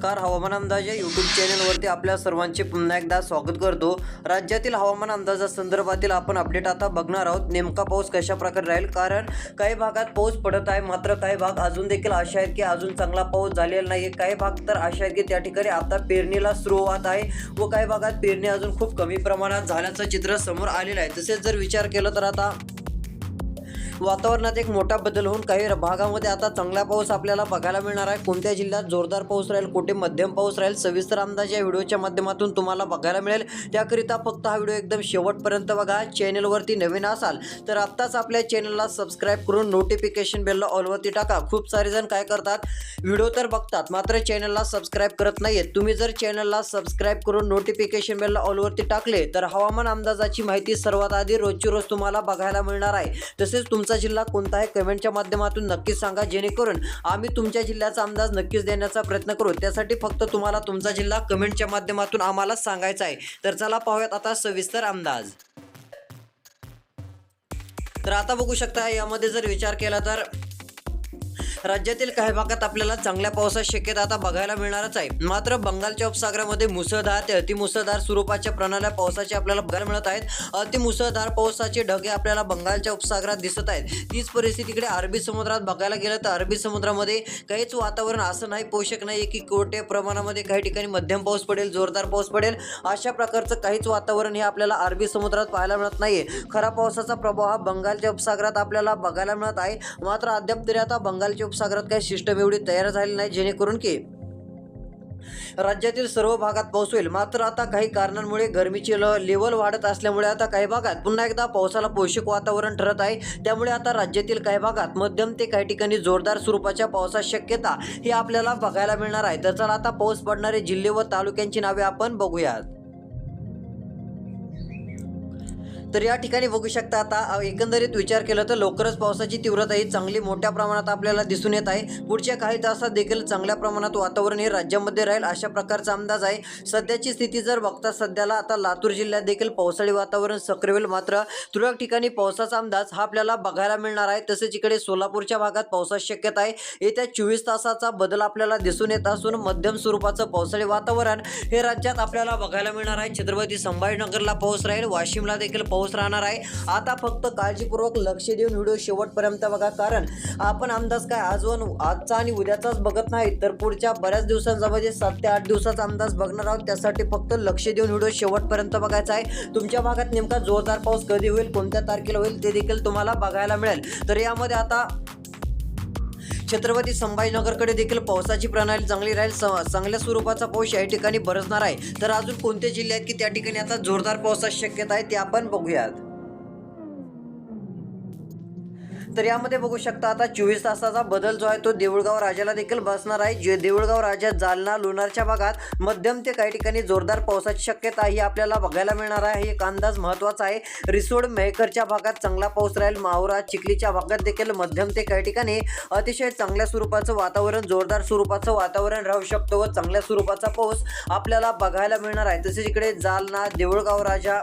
नमस्कार. हवामान अंदाजे यूट्यूब चॅनलवरती आपल्या सर्वांचे पुन्हा एकदा स्वागत करतो. राज्यातील हवामान अंदाजासंदर्भातील आपण अपडेट आता बघणार आहोत. नेमका पाऊस कशा प्रकारे राहील? कारण काही भागात पाऊस पडत आहे. मात्र काही भाग अजून देखील असे आहेत की अजून चांगला पाऊस झालेला नाही काही भाग तर असे आहेत की त्या ठिकाणी आता पेरणीला सुरुवात आहे व काही भागात पेरणी अजून खूप कमी प्रमाणात झाल्याचं चित्र समोर आलेलं आहे. तसेच जर विचार केला तर आता वातावरणात एक मोठा बदल होऊन काही भागामध्ये आता चांगला पाऊस आपल्याला बघायला मिळणार आहे. कोणत्या जिल्ह्यात जोरदार पाऊस राहील कुठे मध्यम पाऊस राहील सविस्तर अंदाज या व्हिडिओच्या माध्यमातून तुम्हाला बघायला मिळेल. त्याकरिता फक्त हा व्हिडिओ एकदम शेवटपर्यंत बघा. चॅनलवरती नवीन असाल तर आत्ताच आपल्या चॅनलला सबस्क्राईब करून नोटिफिकेशन बेलला ऑलवरती टाका. खूप सारे जण काय करतात व्हिडिओ तर बघतात मात्र चॅनलला सबस्क्राईब करत नाहीयेत. तुम्ही जर चॅनलला सबस्क्राईब करून नोटिफिकेशन बेलला ऑलवरती टाकले तर हवामान अंदाजाची माहिती सर्वात आधी रोजची रोज तुम्हाला बघायला मिळणार आहे. तसेच तुमचं तुमचा जिल्हा कोणता आहे? कमेंटच्या माध्यमातून नक्कीच सांगा. जेणेकरून आम्ही तुमच्या जिल्ह्याचा अंदाज नक्कीच देण्याचा प्रयत्न करू. त्यासाठी फक्त तुम्हाला तुमचा जिल्हा कमेंटच्या माध्यमातून आम्हाला सांगायचा आहे. तर चला पाहूयात आता सविस्तर अंदाज. तर आता बघू शकता यामध्ये जर विचार केला तर राज्यातील काही भागात आपल्याला चांगल्या पावसाची शक्यता आता बघायला मिळणारच आहे. मात्र बंगालच्या उपसागरामध्ये मुसळधार ते अतिमुसळधार स्वरूपाच्या प्रणाल्या पावसाचे आपल्याला बघायला मिळत आहेत. अतिमुसळधार पावसाचे ढगे आपल्याला बंगालच्या उपसागरात दिसत आहेत. तीच परिस्थिती इकडे अरबी समुद्रात बघायला गेलं तर अरबी समुद्रामध्ये काहीच वातावरण असं नाही पोषक नाही की कोट्या प्रमाणामध्ये काही ठिकाणी मध्यम पाऊस पडेल जोरदार पाऊस पडेल. अशा प्रकारचं काहीच वातावरण हे आपल्याला अरबी समुद्रात पाहायला मिळत नाहीये. खरा पावसाचा प्रभाव हा बंगालच्या उपसागरात आपल्याला बघायला मिळत आहे. मात्र अद्याप तरी आता बंगालच्या उपसागरात काही सिस्टम एवढी तयार झाली नाही जेणेकरून की राज्यातील सर्व भागात पाऊस होईल. मात्र आता काही कारणांमुळे गरमीची ल लेवल वाढत असल्यामुळे आता काही भागात पुन्हा एकदा पावसाला पोषक वातावरण ठरत आहे. त्यामुळे आता राज्यातील काही भागात मध्यम ते काही ठिकाणी जोरदार स्वरूपाच्या पावसाची शक्यता ही आपल्याला बघायला मिळणार आहे. तर चला आता पाऊस पडणारे जिल्हे व तालुक्यांची नावे आपण बघूयात. तर या ठिकाणी बघू शकता आता एकंदरीत विचार केला तर लवकरच पावसाची तीव्रता ही चांगली मोठ्या प्रमाणात आपल्याला दिसून येत आहे. पुढच्या काही तासात देखील चांगल्या प्रमाणात वातावरण हे राज्यामध्ये राहील अशा प्रकारचा अंदाज आहे. सध्याची स्थिती जर बघता सध्याला आता लातूर जिल्ह्यात देखील पावसाळी वातावरण सक्रिय होईल. मात्र तुरळक ठिकाणी पावसाचा अंदाज हा आपल्याला बघायला मिळणार आहे. तसेच इकडे सोलापूरच्या भागात पावसाची शक्यता आहे. येत्या चोवीस तासाचा बदल आपल्याला दिसून येत असून मध्यम स्वरूपाचं पावसाळी वातावरण हे राज्यात आपल्याला बघायला मिळणार आहे. छत्रपती संभाजीनगरला पाऊस राहील. वाशिमला देखील पाऊस राहणार आहे. आता फक्त काळजीपूर्वक लक्ष देऊन व्हिडिओ शेवटपर्यंत बघा. कारण आपण अंदाज काय आज व आजचा आणि उद्याचाच बघत नाही तर पुढच्या बऱ्याच दिवसांचा म्हणजे सात ते आठ दिवसाचा अंदाज बघणार आहोत त्यासाठी फक्त लक्ष देऊन व्हिडिओ शेवटपर्यंत बघायचा आहे. तुमच्या भागात नेमका जोरदार पाऊस कधी होईल कोणत्या तारखेला होईल ते देखील तुम्हाला बघायला मिळेल. तर यामध्ये आता छत्रपती संभाजीनगरकडे देखील पावसाची प्रणाली चांगली राहील स- चांगल्या स्वरूपाचा पाऊस या ठिकाणी बरसणार आहे. तर अजून कोणते जिल्हे आहेत की त्या ठिकाणी आता जोरदार पावसाची शक्यता आहे ते आपण बघूयात. तर यामध्ये बघू शकता आता चोवीस तासाचा बदल जो आहे तो देऊळगाव राजाला देखील बसणार आहे. जे देऊळगाव राजा जालना लोणारच्या भागात मध्यम ते काही ठिकाणी जोरदार पावसाची शक्यता ही आपल्याला बघायला मिळणार आहे. एक अंदाज महत्त्वाचा आहे. रिसोड मेहकरच्या भागात चांगला पाऊस राहील. माहुरा चिखलीच्या भागात देखील मध्यम ते काही ठिकाणी अतिशय चांगल्या स्वरूपाचं वातावरण जोरदार स्वरूपाचं वातावरण राहू शकतो व चांगल्या स्वरूपाचा पाऊस आपल्याला बघायला मिळणार आहे. तसेच इकडे जालना देऊळगाव राजा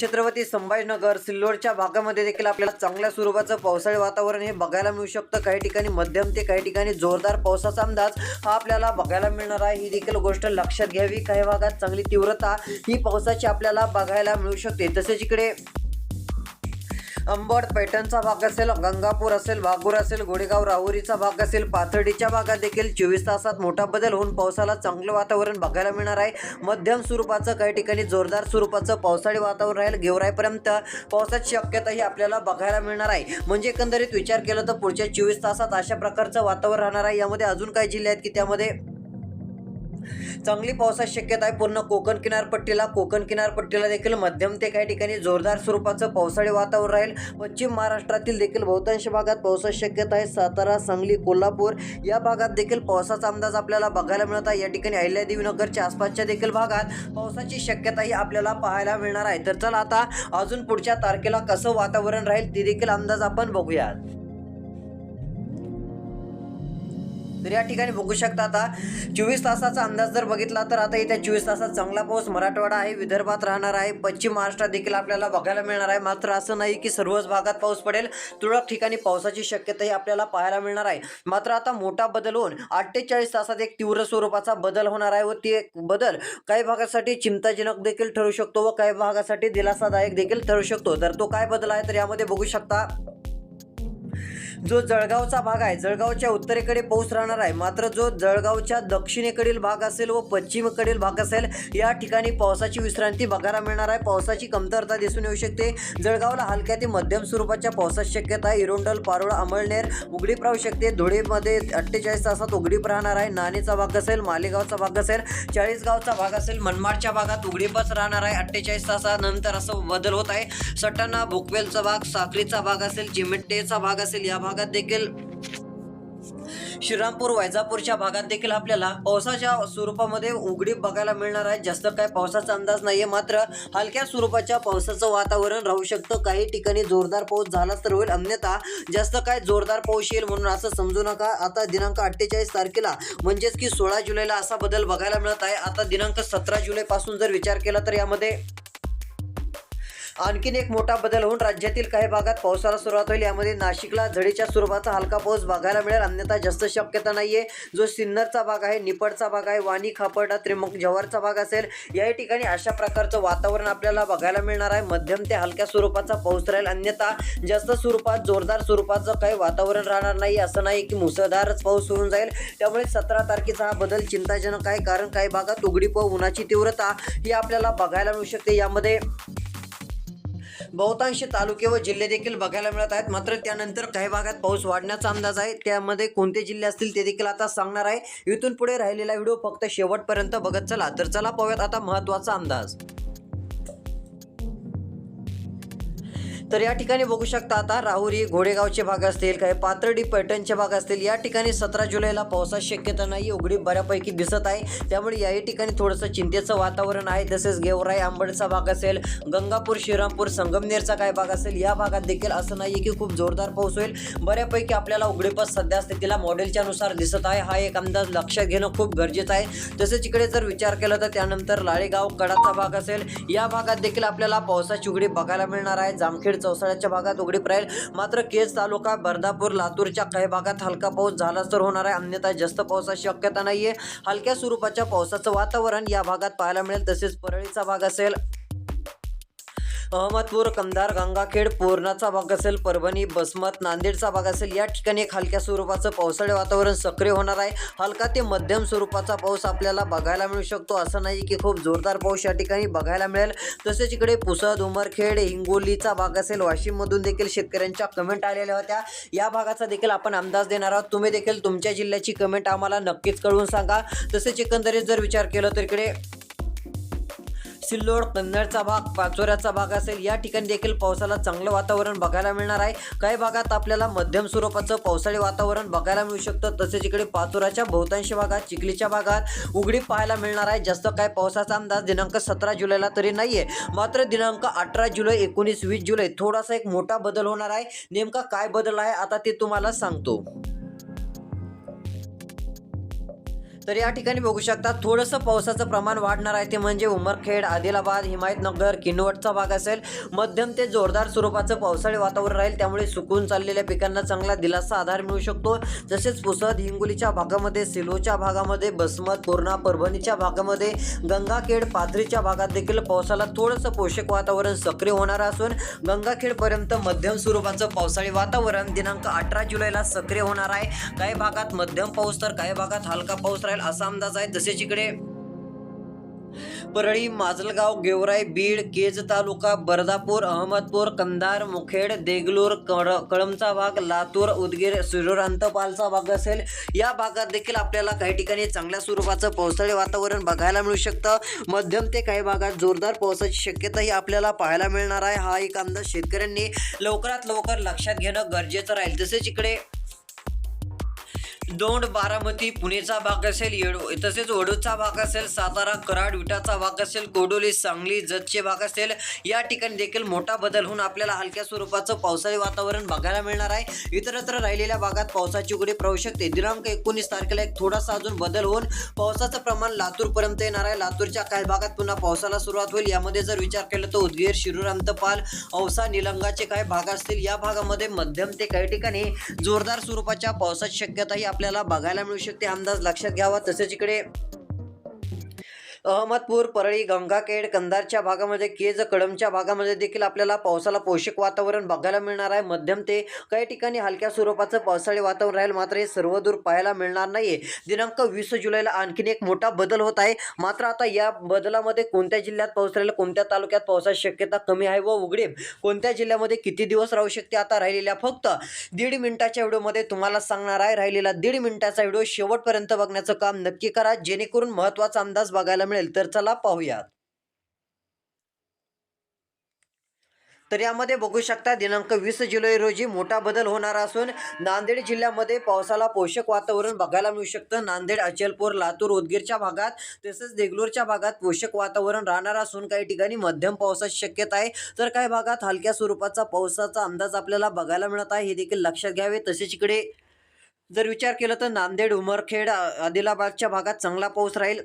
छत्रपती संभाजीनगर सिल्लोडच्या भागामध्ये देखील आपल्याला चांगल्या स्वरूपाचं पावसाळी वातावरण हे बघायला मिळू शकतं. काही ठिकाणी मध्यम ते काही ठिकाणी जोरदार पावसाचा अंदाज हा आपल्याला बघायला मिळणार आहे. ही देखील गोष्ट लक्षात घ्यावी. काही भागात चांगली तीव्रता ही पावसाची आपल्याला बघायला मिळू शकते. तसेच इकडे अंबड पैठणचा भाग असेल गंगापूर असेल वाघूर असेल गोडेगाव राहुरीचा भाग असेल पाथर्डीच्या भागात देखील चोवीस तासात मोठा बदल होऊन पावसाला चांगलं वातावरण बघायला मिळणार आहे. मध्यम स्वरूपाचं काही ठिकाणी जोरदार स्वरूपाचं पावसाळी वातावरण राहील. गेवराईपर्यंत पावसाची शक्यता ही आपल्याला बघायला मिळणार आहे. म्हणजे एकंदरीत विचार केला तर पुढच्या चोवीस तासात अशा प्रकारचं वातावरण राहणार आहे. यामध्ये अजून काही जिल्हे आहेत की त्यामध्ये चांगली पावसाची शक्यता आहे. पूर्ण कोकण किनारपट्टीला कोकण किनारपट्टीला देखील मध्यम ते काही ठिकाणी जोरदार स्वरूपाचं पावसाळी वातावरण राहील. पश्चिम महाराष्ट्रातील देखील बहुतांश भागात पावसाची शक्यता आहे. सातारा सांगली कोल्हापूर या भागात देखील पावसाचा अंदाज आपल्याला बघायला मिळत आहे. या ठिकाणी अहिल्यादेवीनगरच्या आसपासच्या देखील भागात पावसाची शक्यता ही आपल्याला पाहायला मिळणार आहे. तर चला आता अजून पुढच्या तारखेला कसं वातावरण राहील ते देखील अंदाज आपण बघूयात. तर या ठिकाणी बघू शकता आता चोवीस तासाचा अंदाज जर बघितला तर आता येत्या चोवीस तासात चांगला पाऊस मराठवाडा आहे विदर्भात राहणार आहे पश्चिम महाराष्ट्रात देखील आपल्याला बघायला मिळणार आहे. मात्र असं नाही की सर्वच भागात पाऊस पडेल तुरळक ठिकाणी पावसाची शक्यताही आपल्याला पाहायला मिळणार आहे. मात्र आता मोठा बदल होऊन अठ्ठेचाळीस तासात एक तीव्र स्वरूपाचा बदल होणार आहे व ते एक बदल काही भागासाठी चिंताजनक देखील ठरू शकतो व काही भागासाठी दिलासादायक देखील ठरू शकतो. तर तो काय बदल आहे तर यामध्ये बघू शकता जो जळगावचा भाग आहे जळगावच्या उत्तरेकडे पाऊस राहणार आहे. मात्र जो जळगावच्या दक्षिणेकडील भाग असेल व पश्चिमेकडील भाग असेल या ठिकाणी पावसाची विश्रांती बघायला मिळणार आहे. पावसाची कमतरता दिसून येऊ शकते. जळगावला हलक्या ते मध्यम स्वरूपाच्या पावसाची शक्यता आहे. इरोंडल पारोळ अमळनेर उघडीप राहू शकते. धुळेमध्ये अठ्ठेचाळीस तासात उघडीप राहणार आहे. नाणेचा भाग असेल मालेगावचा भाग असेल चाळीसगावचा भाग असेल मनमाडच्या भागात उघडीपच राहणार आहे. अठ्ठेचाळीस तासानंतर असं बदल होत आहे. सटाणा भोकवेलचा भाग साखरीचा भाग असेल चिमिट्टेचा भाग असेल या भागात देखील श्रीरामपूर वैजापूरच्या भागात देखील आपल्याला पावसाच्या स्वरूपामध्ये उघडीप बघायला मिळणार आहे. जास्त काय पावसाचा अंदाज नाहीये मात्र हलक्या स्वरूपाच्या पावसाचं वातावरण राहू शकतं. काही ठिकाणी जोरदार पाऊस झालाच तर होईल. अन्यथा जास्त काय जोरदार पाऊस येईल म्हणून असं समजू नका. आता दिनांक अठ्ठेचाळीस तारखेला म्हणजेच की सोळा जुलैला असा बदल बघायला मिळत आहे. आता दिनांक सतरा जुलैपासून जर विचार केला तर यामध्ये आणखीन एक मोठा बदल होऊन राज्यातील काही भागात पावसाला सुरुवात होईल. यामध्ये नाशिकला झडीच्या स्वरूपाचा हलका पाऊस बघायला मिळेल. अन्यथा जास्त शक्यता नाहीये. जो सिन्नरचा भाग आहे निपडचा भाग आहे वाणी खापर्डा त्रिमुख जव्हारचा भाग असेल याही ठिकाणी अशा प्रकारचं वातावरण आपल्याला बघायला मिळणार आहे. मध्यम ते हलक्या स्वरूपाचा पाऊस राहील. अन्यथा जास्त स्वरूपात जोरदार स्वरूपाचं काही वातावरण राहणार नाही. असं नाही की मुसळधारच पाऊस होऊन जाईल. त्यामुळे सतरा तारखेचा हा बदल चिंताजनक आहे. कारण काही भागात उघडीप व उन्हाची तीव्रता ही आपल्याला बघायला मिळू शकते. यामध्ये बहुतांश तालुके व जिल्हे देखील बघायला मिळत आहेत. मात्र त्यानंतर काही भागात पाऊस वाढण्याचा अंदाज आहे. त्यामध्ये कोणते जिल्हे असतील ते देखील आता सांगणार आहे. इथून पुढे राहिलेला व्हिडिओ फक्त शेवटपर्यंत बघत चला. तर चला पाहूयात आता महत्त्वाचा अंदाज. तर या ठिकाणी बघू शकता आता राहुरी घोडेगावचे भाग असतील काही पाथर्डी पैठणचे भाग असतील या ठिकाणी सतरा जुलैला पावसाची शक्यता नाही उघडी बऱ्यापैकी दिसत आहे. त्यामुळे याही ठिकाणी थोडंसं चिंतेचं वातावरण आहे. तसेच गेवराई आंबडचा भाग असेल गंगापूर श्रीरामपूर संगमनेरचा काय भाग असेल या भागात देखील असं नाही की खूप जोरदार पाऊस होईल. बऱ्यापैकी आपल्याला उघडीपास सध्या स्थितीला मॉडेलच्या नुसार दिसत आहे. हा एक अंदाज लक्षात घेणं खूप गरजेचं आहे. तसेच इकडे जर विचार केला तर त्यानंतर लाळेगाव कडाचा भाग असेल या भागात देखील आपल्याला पावसाची उघडी बघायला मिळणार आहे. जामखेड चौसाळ्याच्या भागात उघडीप राहील. मात्र केज तालुका बर्दापूर लातूरच्या काही भागात हलका पाऊस झालाच तर होणार आहे. अन्यथा जास्त पावसाची शक्यता नाहीये. हलक्या स्वरूपाच्या पावसाचं वातावरण या भागात पाहायला मिळेल. तसेच परळीचा भाग असेल अहमदपूर कंधार गंगाखेड पूर्णाचा भाग असेल परभणी बसमत नांदेडचा भाग असेल या ठिकाणी एक हलक्या स्वरूपाचं पावसाळी वातावरण सक्रिय होणार आहे. हलका ते मध्यम स्वरूपाचा पाऊस आपल्याला बघायला मिळू शकतो. असं नाही की खूप जोरदार पाऊस या ठिकाणी बघायला मिळेल. तसेच इकडे पुसद उमरखेड हिंगोलीचा भाग असेल वाशिममधून देखील शेतकऱ्यांच्या कमेंट आलेल्या होत्या. या भागाचा देखील आपण अंदाज देणार आहोत. तुम्ही देखील तुमच्या जिल्ह्याची कमेंट आम्हाला नक्कीच कळवून सांगा. तसेच एकंदरीत जर विचार केला तर इकडे सिल्लोड कन्नडचा भाग पाचोऱ्याचा भाग असेल या ठिकाणी देखील पावसाला चांगलं वातावरण बघायला मिळणार आहे. काही भागात आपल्याला मध्यम स्वरूपाचं पावसाळी वातावरण बघायला मिळू शकतं. तसेच इकडे पाचोऱ्याच्या बहुतांश भागात चिखलीच्या भागात उघडी पाहायला मिळणार आहे. जास्त काय पावसाचा अंदाज दिनांक सतरा जुलैला तरी नाहीये. मात्र दिनांक अठरा जुलै एकोणीस वीस जुलै थोडासा एक मोठा बदल होणार आहे. नेमका काय बदल आहे आता ते तुम्हाला सांगतो. तर या ठिकाणी बघू शकता थोडंसं पावसाचं प्रमाण वाढणार आहे. ते म्हणजे उमरखेड आदिलाबाद हिमायतनगर किनवटचा भाग असेल. मध्यम ते जोरदार स्वरूपाचं पावसाळी वातावरण राहील. त्यामुळे सुकून चाललेल्या पिकांना चांगला दिलासा आधार मिळू शकतो. तसेच पुसद हिंगोलीच्या भागामध्ये सिलोच्या भागामध्ये बसमत पूर्णा परभणीच्या भागामध्ये गंगाखेड पाथरीच्या भागात देखील पावसाला थोडंसं पोषक वातावरण सक्रिय होणार असून गंगाखेडपर्यंत मध्यम स्वरूपाचं पावसाळी वातावरण दिनांक अठरा जुलैला सक्रिय होणार आहे. काही भागात मध्यम पाऊस तर काही भागात हलका पाऊस राहील. असा अंदाज आहे तसेच इकडे. परळी माजलगाव गेवराई बीड केज तालुका बर्दापूर अहमदपूर कंधार मुखेड देगलूर कळ कळमचा भाग लातूर उदगीर शिरूर अंतपालचा भाग असेल. या भागात देखील आपल्याला काही ठिकाणी चांगल्या स्वरूपाचं पावसाळी वातावरण बघायला मिळू शकतं. मध्यम ते काही भागात जोरदार पावसाची शक्यताही आपल्याला पाहायला मिळणार आहे. हा एक अंदाज शेतकऱ्यांनी लवकरात लवकर लक्षात घेणं गरजेचं राहील. तसेच इकडे दोंड बारामती पुणेचा भाग असेल येडो तसेच वडूचा भाग असेल सातारा कराड विटाचा भाग असेल कोडोली सांगली जतचे भाग असेल. या ठिकाणी देखील मोठा बदल होऊन आपल्याला हलक्या स्वरूपाचं पावसाळी वातावरण बघायला मिळणार आहे. इतरत्र राहिलेल्या भागात पावसाची उघडी प्रवू शकते. दिनांक एकोणीस तारखेला एक थोडासा अजून बदल होऊन पावसाचं प्रमाण लातूरपर्यंत येणार आहे. लातूरच्या काही भागात पुन्हा पावसाला सुरुवात होईल. यामध्ये जर विचार केला तर उदगीर शिरूर अंतपाल औसा निलंगाचे काही भाग असतील. या भागामध्ये मध्यम ते काही ठिकाणी जोरदार स्वरूपाच्या पावसाची शक्यताही आपल्या आपल्याला बघायला मिळू शकते. अंदाज लक्षात घ्यावा. तसेच इकडे अहमदपूर परळी गंगाखेड कंधारच्या भागामध्ये केज कळमच्या भागामध्ये देखील आपल्याला पावसाला पोषक वातावरण बघायला मिळणार आहे. मध्यम ते काही ठिकाणी हलक्या स्वरूपाचं पावसाळी वातावरण राहील. मात्र हे सर्व दूर पाहायला मिळणार नाहीये. दिनांक वीस जुलैला आणखीन एक मोठा बदल होत आहे. मात्र आता या बदलामध्ये कोणत्या जिल्ह्यात पाऊस राहील कोणत्या तालुक्यात पावसाची शक्यता कमी आहे व उघडेल कोणत्या जिल्ह्यामध्ये किती दिवस राहू शकते आता राहिलेल्या फक्त दीड मिनिटाच्या व्हिडिओमध्ये तुम्हाला सांगणार आहे. राहिलेला दीड मिनिटाचा व्हिडिओ शेवटपर्यंत बघण्याचं काम नक्की करा. जेणेकरून महत्त्वाचा अंदाज बघायला मिळेल. तर चला पाहूयात. तर यामध्ये बघू शकता दिनांक वीस जुलै रोजी मोठा बदल होणार असून नांदेड जिल्ह्यामध्ये पावसाला पोषक वातावरण बघायला मिळू शकतं. नांदेड अचलपूर लातूर उदगीरच्या भागात तसेच देगलूरच्या भागात पोषक वातावरण राहणार असून काही ठिकाणी मध्यम पावसाची शक्यता आहे. तर काही भागात हलक्या स्वरूपाचा पावसाचा अंदाज आपल्याला बघायला मिळत आहे. हे देखील लक्षात घ्यावे. तसेच इकडे जर विचार केला तर नांदेड उमरखेड आदिलाबादच्या भागात चांगला पाऊस राहील.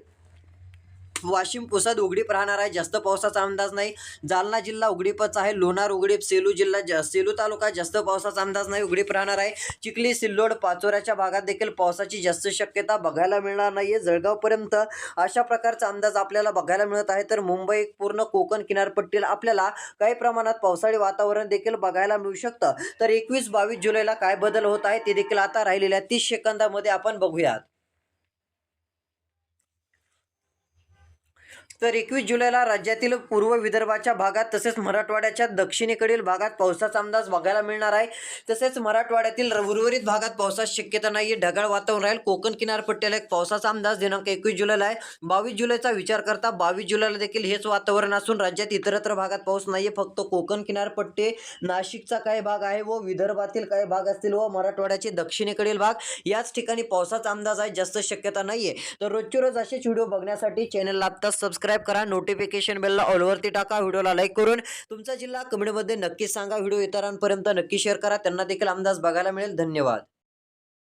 वाशिम पुसद उघडीप राहणार आहे. जास्त पावसाचा अंदाज नाही. जालना जिल्हा उघडीपच आहे. लोणार उघडीप सेलू जिल्हा ज- सेलू तालुका जास्त पावसाचा अंदाज नाही. उघडीप राहणार आहे. चिखली सिल्लोड पाचोऱ्याच्या भागात देखील पावसाची जास्त शक्यता बघायला मिळणार नाहीये. जळगावपर्यंत अशा प्रकारचा अंदाज आपल्याला बघायला मिळत आहे. तर मुंबई पूर्ण कोकण किनारपट्टीला आपल्याला काही प्रमाणात पावसाळी वातावरण देखील बघायला मिळू शकतं. तर एकवीस बावीस जुलैला काय बदल होत आहे ते देखील आता राहिलेल्या तीस सेकंदामध्ये आपण बघूयात. तर एकवीस जुलैला राज्यातील पूर्व विदर्भाच्या भागात तसेच मराठवाड्याच्या दक्षिणेकडील भागात पावसाचा अंदाज बघायला मिळणार आहे. तसेच मराठवाड्यातील उर्वरित भागात पावसाची शक्यता नाही. ढगाळ वातावरण राहील. कोकण किनारपट्टीला एक पावसाचा अंदाज दिनांक एकवीस जुलैला आहे. बावीस जुलैचा विचार करता बावीस जुलैला देखील हेच वातावरण असून राज्यात इतरत्र भागात पाऊस नाही फक्त कोकण किनारपट्टी नाशिकचा काही भाग आहे व विदर्भातील काही भाग असतील व मराठवाड्याचे दक्षिणेकडील भाग याच ठिकाणी पावसाचा अंदाज आहे. जास्त शक्यता नाही आहे तर रोजचे रोज असेच व्हिडिओ बघण्यासाठी चॅनलला आत्ताच सबस्क्राईब करा नोटिफिकेशन बेलला ऑलवरती टाका व्हिडिओला लाईक करून तुमचा जिल्हा कमेंटमध्ये नक्की सांगा. व्हिडिओ इतरांपर्यंत नक्की शेअर करा. त्यांना देखील अंदाज बघायला मिळेल. धन्यवाद.